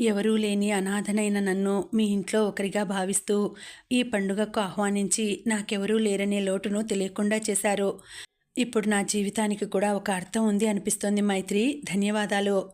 ఎవరూ లేని అనాథనైన నన్ను మీ ఇంట్లో ఒకరిగా భావిస్తూ ఈ పండుగకు ఆహ్వానించి నాకెవరూ లేరనే లోటును తెలియకుండా చేశారు. ఇప్పుడు నా జీవితానికి కూడా ఒక అర్థం ఉంది అనిపిస్తోంది మైత్రి. ధన్యవాదాలు.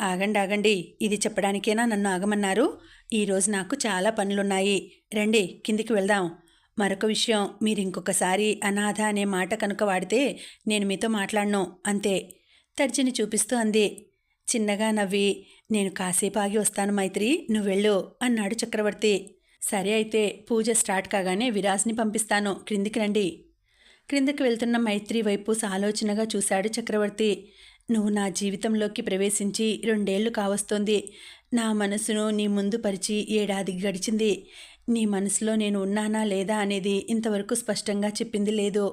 ఆగండి ఆగండి. ఇది చెప్పడానికేనా నన్ను ఆగమన్నారు? ఈరోజు నాకు చాలా పనులున్నాయి. రండి కిందికి వెళ్దాం. మరొక విషయం మీరు ఇంకొకసారి అనాథ అనే మాట కనుక వాడితే నేను మీతో మాట్లాడను. అంతే. తర్జని చూపిస్తూ అంది. చిన్నగా నవ్వి నేను కాసేపు ఆగి వస్తాను మైత్రి నువ్వెళ్ళు అన్నాడు చక్రవర్తి. సరే అయితే పూజ స్టార్ట్ కాగానే విరాజ్ని పంపిస్తాను క్రిందికి రండి. క్రిందకి వెళ్తున్న మైత్రి వైపు సాలోచనగా చూశాడు చక్రవర్తి. నువ్వు నా జీవితంలోకి ప్రవేశించి రెండేళ్ళు కావస్తోంది. నా మనసును నీ ముందు పరిచి ఏడాది గడిచింది. నీ మనసులో నేను ఉన్నానా లేదా అనేది ఇంతవరకు స్పష్టంగా చెప్పింది లేదు.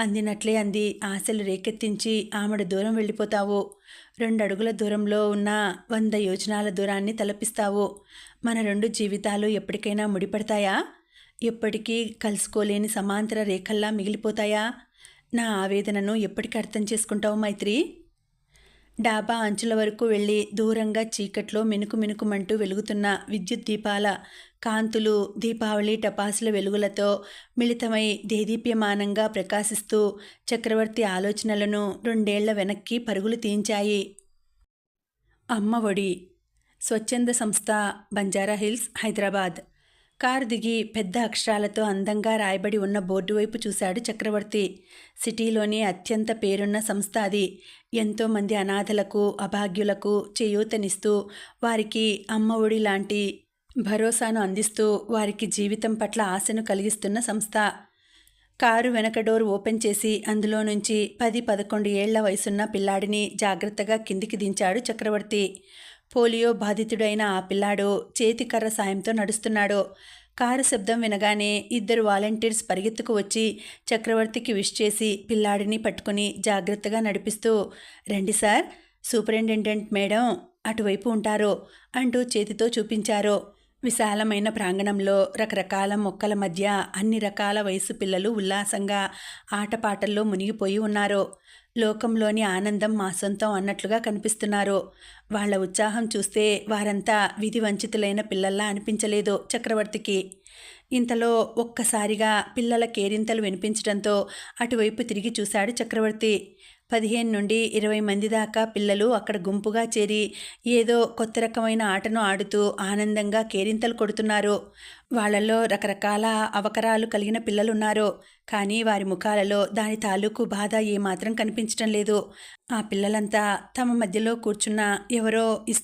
అందినట్లే అంది. ఆశలు రేకెత్తించి ఆమెడు దూరం వెళ్ళిపోతావు. రెండు అడుగుల దూరంలో ఉన్న వంద యోజనాల దూరాన్ని తలపిస్తావు. మన రెండు జీవితాలు ఎప్పటికైనా ముడిపడతాయా? ఎప్పటికీ కలుసుకోలేని సమాంతర రేఖల్లా మిగిలిపోతాయా? నా ఆవేదనను ఎప్పటికీ అర్థం చేసుకుంటావు మైత్రి? డాబా అంచుల వరకు వెళ్ళి దూరంగా చీకట్లో మినుకు మినుకుమంటూ వెలుగుతున్న విద్యుత్ దీపాల కాంతులు దీపావళి టపాసుల వెలుగులతో మిళితమై దేదీప్యమానంగా ప్రకాశిస్తూ చక్రవర్తి ఆలోచనలను రెండేళ్ళ వెనక్కి పరుగులు తీయించాయి అమ్మ ఒడి స్వచ్ఛంద సంస్థ బంజారా హిల్స్ హైదరాబాద్. కారు దిగి పెద్ద అక్షరాలతో అందంగా రాయబడి ఉన్న బోర్డు వైపు చూశాడు చక్రవర్తి. సిటీలోని అత్యంత పేరున్న సంస్థ అది. ఎంతోమంది అనాథలకు అభాగ్యులకు చేయూతనిస్తూ వారికి అమ్మ ఒడి లాంటి భరోసాను అందిస్తూ వారికి జీవితం పట్ల ఆశను కలిగిస్తున్న సంస్థ. కారు వెనక డోర్ ఓపెన్ చేసి అందులో నుంచి పది పదకొండు ఏళ్ళ వయసున్న పిల్లాడిని జాగ్రత్తగా కిందికి దించాడు చక్రవర్తి. పోలియో బాధితుడైన ఆ పిల్లాడు చేతికర్ర సాయంతో నడుస్తున్నాడు. కారు శబ్దం వినగానే ఇద్దరు వాలంటీర్స్ పరిగెత్తుకు వచ్చి చక్రవర్తికి విష్ చేసి పిల్లాడిని పట్టుకుని జాగ్రత్తగా నడిపిస్తూ రండి సార్ సూపరింటెండెంట్ మేడం అటువైపు ఉంటారు అంటూ చేతితో చూపించారు. విశాలమైన ప్రాంగణంలో రకరకాల మొక్కల మధ్య అన్ని రకాల వయసు పిల్లలు ఉల్లాసంగా ఆటపాటల్లో మునిగిపోయి ఉన్నారు. లోకంలోని ఆనందం మా సొంతం అన్నట్లుగా కనిపిస్తున్నారు. వాళ్ళ ఉత్సాహం చూస్తే వారంతా విధి వంచితులైన పిల్లల్లా అనిపించలేదు చక్రవర్తికి. ఇంతలో ఒక్కసారిగా పిల్లల కేరింతలు వినిపించడంతో అటువైపు తిరిగి చూశాడు చక్రవర్తి. పదిహేను నుండి ఇరవై మంది దాకా పిల్లలు అక్కడ గుంపుగా చేరి ఏదో కొత్త రకమైన ఆటను ఆడుతూ ఆనందంగా కేరింతలు కొడుతున్నారు. వాళ్ళల్లో రకరకాల అవకరాలు కలిగిన పిల్లలున్నారు. కానీ వారి ముఖాలలో దాని తాలూకు బాధ ఏమాత్రం కనిపించడం లేదు. ఆ పిల్లలంతా తమ మధ్యలో కూర్చున్న ఎవరో ఇస్తూ